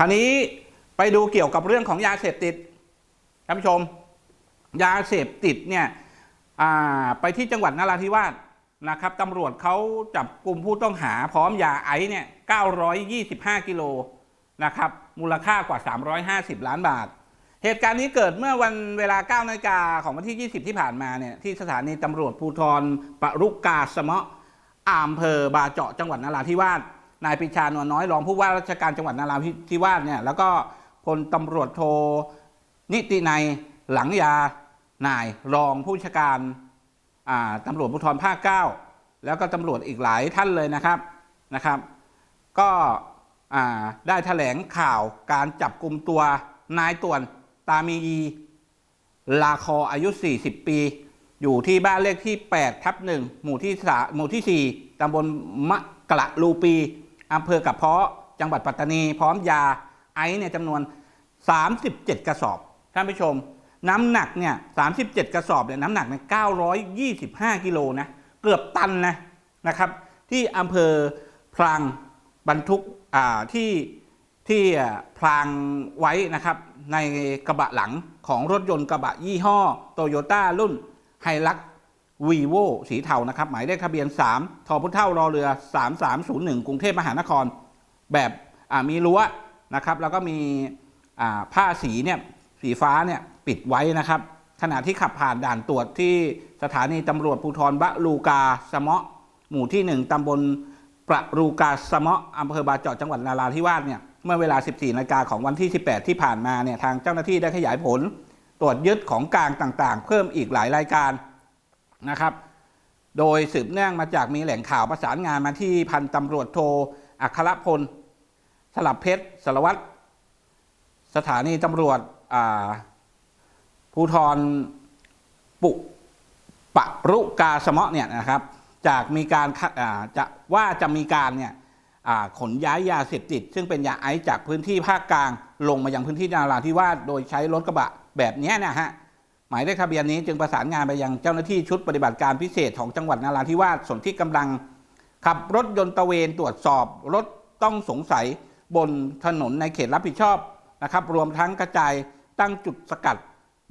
คราวนี้ไปดูเกี่ยวกับเรื่องของยาเสพติดท่านผู้ชม ยาเสพติดเนี่ยไปที่จังหวัดนราธิวาสนะครับตำรวจเขาจับกลุ่มผู้ต้องหาพร้อมยาไอซ์เนี่ย 925 กิโลนะครับ มูลค่ากว่า 350 ล้านบาท เหตุการณ์นี้เกิดเมื่อวันเวลา 9 นาฬิกาของวันที่ 20 ที่ผ่านมาเนี่ย ที่สถานีตำรวจภูธรปรุกกาสะเมะอำเภอบาเจาะจังหวัดนราธิวาส นายปรีชานวลน้อยรองผู้ว่าราชการจังหวัดนราธิวาสเนี่ยแล้วก็พลตำรวจโทนิตินัยหลังยานายรองผู้ชาการอ่าตำรวจภูธรภาค9แล้วก็ตำรวจอีกหลายท่านเลยนะครับนะครับ ก็ได้แถลงข่าวการจับกลุ่มตัวนายต่วนตามียีลาคออายุ 40 ปี อยู่ที่บ้านเลขที่ 8 ทับหนึ่งหมู่ที่สาหมู่ที่ 4ตำบลมะกระลูปี อำเภอกับเพาะจังหวัดปัตตานี พร้อมยาไอซ์เนี่ยจำนวน 37 กระสอบ ท่านผู้ชม น้ำหนักเนี่ย37 กระสอบเนี่ยน้ำหนักเนี่ย925 กิโลนะเกือบตันนะนะครับที่อำเภอพลางบรรทุกอ่าที่ที่อ่าพลางไว้นะครับในกระบะหลังของรถยนต์กระบะยี่ห้อโตโยต้ารุ่นไฮลัก วีโวสีเทานะครับ หมายเลขทะเบียน 3ทอพุเท่ารอเรือ 3301 กรุงเทพมหานคร แบบมีรั้วนะครับ แล้วก็มีผ้าสีเนี่ยสีฟ้าเนี่ยปิดไว้นะครับ ขณะที่ขับผ่านด่านตรวจที่สถานีตำรวจภูธรบะลูกาสมะหมู่ที่ 1 ตำบลประรูกาสมะอำเภอบาเจาะจังหวัดนาราธิวาสเนี่ยเมื่อเวลา 14นาฬิกาของวันที่ 18 ที่ผ่านมาเนี่ยทางเจ้าหน้าที่ได้ขยายผล ตรวจยึดของกลางต่างๆ เพิ่มอีกหลายรายการ นะครับ โดยสืบเนื่องมาจากมีแหล่งข่าวประสานงานมาที่พันตำรวจโทอัครพล สลับเพชรสารวัตรสถานีตำรวจภูธรปุปะรุกาสมะเนี่ยนะครับ จากมีการจะว่าจะมีการเนี่ยขนย้ายยาเสพติด ซึ่งเป็นยาไอซ์จากพื้นที่ภาคกลางลงมายังพื้นที่นาราธิวาสโดยใช้รถกระบะแบบนี้นะฮะ หมายเลขทะเบียนนี้จึงประสานงานไปยังเจ้าหน้าที่ชุดปฏิบัติการพิเศษของจังหวัดนาราธิวาสส่วนที่กำลัง ขับรถยนต์ตะเวนตรวจสอบรถต้องสงสัยบนถนนในเขตรับผิดชอบนะครับ รวมทั้งกระจายตั้งจุดสกัด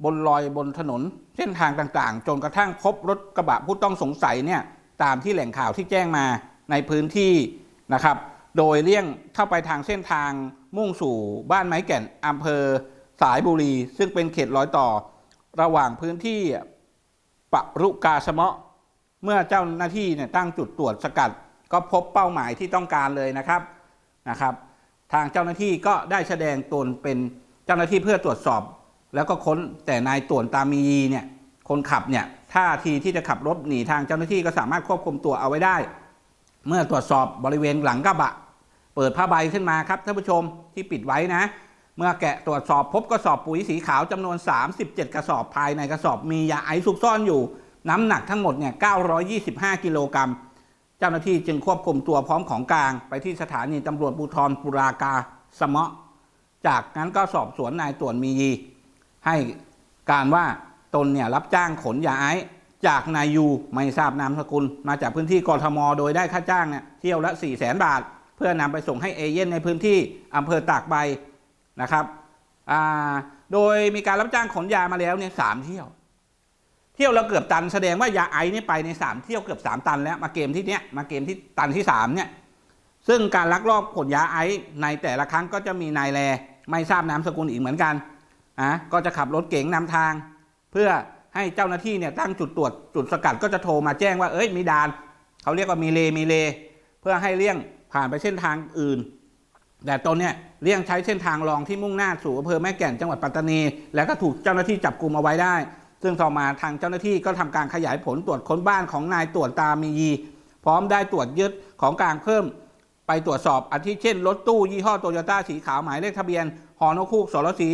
บนลอยบนถนน เส้นทางต่างๆ จนกระทั่งพบรถกระบะผู้ต้องสงสัยเนี่ยตามที่แหล่งข่าวที่แจ้งมาในพื้นที่นะครับ โดยเลี่ยงเข้าไปทางเส้นทางมุ่งสู่บ้านไม้แก่นอำเภอสายบุรี ซึ่งเป็นเขตรอยต่อ ระหว่างพื้นที่ปรุกาสมะเมื่อเจ้าหน้าที่เนี่ยตั้งจุดตรวจสกัด ก็พบเป้าหมายที่ต้องการเลยนะครับนะครับ ทางเจ้าหน้าที่ก็ได้แสดงตนเป็นเจ้าหน้าที่เพื่อตรวจสอบ แล้วก็ค้นแต่นายต่วนตามียีเนี่ยคนขับเนี่ยท่าทีที่จะขับรถหนีทางเจ้าหน้าที่ก็สามารถควบคุมตัวเอาไว้ได้ เมื่อตรวจสอบบริเวณหลังกระบะ เปิดผ้าใบขึ้นมาครับท่านผู้ชมที่ปิดไว้นะ เมื่อแกะตรวจสอบพบกระสอบปุ๋ยสีขาวจำนวน 37 กระสอบภายในกระสอบมียาไอซ์ซุกซ่อนอยู่ น้ำหนักทั้งหมดเนี่ย 925 กิโลกรัม เจ้าหน้าที่จึงควบคุมตัวพร้อมของกลางไปที่สถานีตำรวจภูธรปุรากาสมะจากนั้นก็สอบสวนนายต่วนมียี ให้การว่าตนเนี่ยรับจ้างขนยาไอซ์จากนายยูไม่ทราบนามสกุล มาจากพื้นที่กรทม โดยได้ค่าจ้างเนี่ยเที่ยวละ 4 0 0แสนบาท เพื่อนำไปส่งให้เอเย่นในพื้นที่อำเภอตากใบ นะครับโดยมีการรับจ้างขนยามาแล้วเนี่ยสามเที่ยว เที่ยวละเกือบตันแสดงว่ายาไอซ์นี่ไปในสามเที่ยวเกือบสามตันแล้วมาเกมที่เนี้ยมาเกมที่ตันที่สามเนี่ยซึ่งการลักลอบขนยาไอในแต่ละครั้งก็จะมีนายแลไม่ทราบนามสกุลอีกเหมือนกันอะก็จะขับรถเก๋งนำทาง เพื่อให้เจ้าหน้าที่เนี่ยตั้งจุดตรวจจุดสกัดก็จะโทรมาแจ้งว่าเอ้ยมีด่าน เขาเรียกว่ามีเลมีเล เพื่อให้เลี่ยงผ่านไปเส้นทางอื่น แต่ตนเนี่ยเลี่ยงใช้เส้นทางรองที่มุ่งหน้าสู่อำเภอแม่แก่นจังหวัดปัตตานี แล้วก็ถูกเจ้าหน้าที่จับกลุ่มเอาไว้ได้ ซึ่งต่อมาทางเจ้าหน้าที่ก็ทำการขยายผลตรวจค้นบ้านของนายตรวจตามียี พร้อมได้ตรวจยึดของกลางเพิ่ม ไปตรวจสอบอาทิเช่น รถตู้ยี่ห้อโตโยต้าสีขาวหมายเลขทะเบียนฮอนคูกสรสี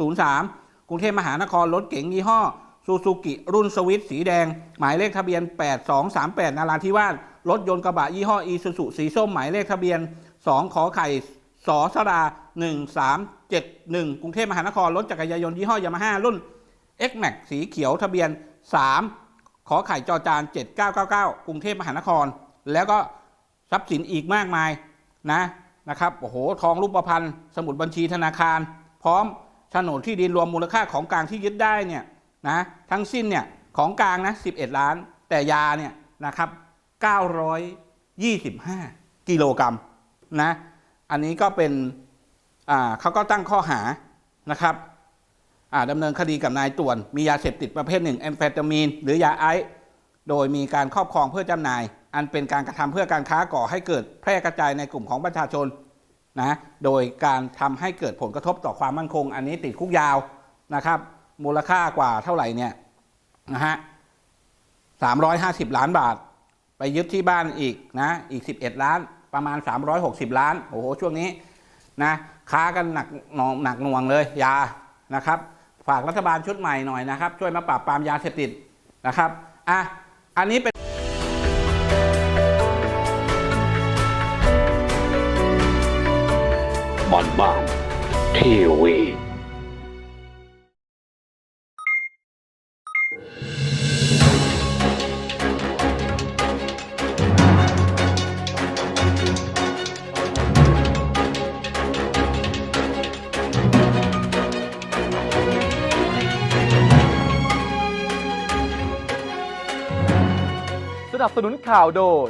1303กรุงเทพมหานครรถเก๋งยี่ห้อซูซูกิรุ่นสวิตสีแดง หมายเลขทะเบียน 8238นาราธิวาสรถยนต์กระบะยี่ห้ออีซูซุสีส้มหมายเลขทะเบียน 2 ขอไข่สอสดา1371 กรุงเทพมหานคร รถจักรยานยนต์ยี่ห้อยามาฮ่ารุ่น X Max สีเขียวทะเบียน 3 ขอไข่จอจาน 7999 กรุงเทพมหานคร แล้วก็ทรัพย์สินอีกมากมายนะนะครับโอ้โหทองรูปพรรณสมุดบัญชีธนาคาร พร้อมโฉนดที่ดินรวมมูลค่าของกลางที่ยึดได้เนี่ยนะทั้งสิ้นเนี่ยของกลางนะ 11 ล้าน แต่ยาเนี่ยนะครับ 925 กิโลกรัม นะอันนี้ก็เป็นเขาก็ตั้งข้อหานะครับดำเนินคดีกับนายต่วน มียาเสพติดประเภทหนึ่งแอมเฟตามีน หรือยาไอซ์โดยมีการครอบครองเพื่อจำหน่าย อันเป็นการกระทำเพื่อการค้าก่อให้เกิดแพร่กระจายในกลุ่มของประชาชนนะโดยการทำให้เกิดผลกระทบต่อความมั่นคง อันนี้ติดคุกยาวนะครับ มูลค่ากว่าเท่าไหร่เนี่ยนะฮะ350ล้านบาท ไปยึดที่บ้านอีกนะอีก11ล้าน ประมาณ 360 ล้าน โอ้โห ช่วงนี้นะค้ากันหนักหนองหนักหน่วงเลยยานะครับ ฝากรัฐบาลชุดใหม่หน่อยนะครับ ช่วยมาปราบปรามยาเสพติดนะครับอะอันนี้เป็นบอนบ้านทีวี นับสนุนข่าวโดย